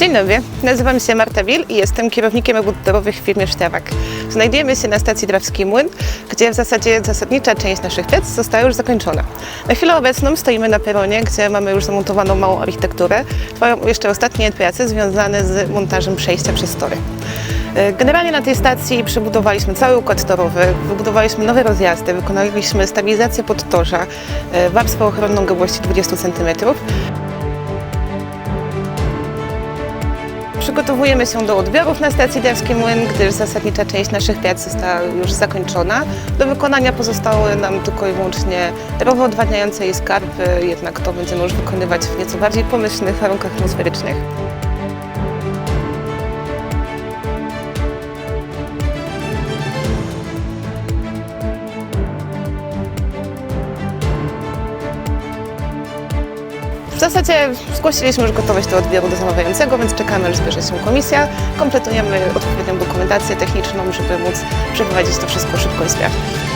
Dzień dobry, nazywam się Marta Wil i jestem kierownikiem robót drogowych w firmie Sztrawak. Znajdujemy się na stacji Drawski Młyn, gdzie w zasadzie zasadnicza część naszych prac została już zakończona. Na chwilę obecną stoimy na peronie, gdzie mamy już zamontowaną małą architekturę. Trwają jeszcze ostatnie prace związane z montażem przejścia przez tory. E, Generalnie na tej stacji przebudowaliśmy cały układ torowy, wybudowaliśmy nowe rozjazdy, wykonaliśmy stabilizację podtorza, e, warstwę ochronną grubości 20 cm. Przygotowujemy się do odbiorów na stacji Drawski Młyn, gdyż zasadnicza część naszych prac została już zakończona. Do wykonania pozostały nam tylko i wyłącznie rowy odwadniające i skarpy, jednak to będziemy już wykonywać w nieco bardziej pomyślnych warunkach atmosferycznych. W zasadzie zgłosiliśmy już gotowość do odbioru do zamawiającego, więc czekamy, aż zbierze się komisja. Kompletujemy odpowiednią dokumentację techniczną, żeby móc przeprowadzić to wszystko szybko i sprawnie.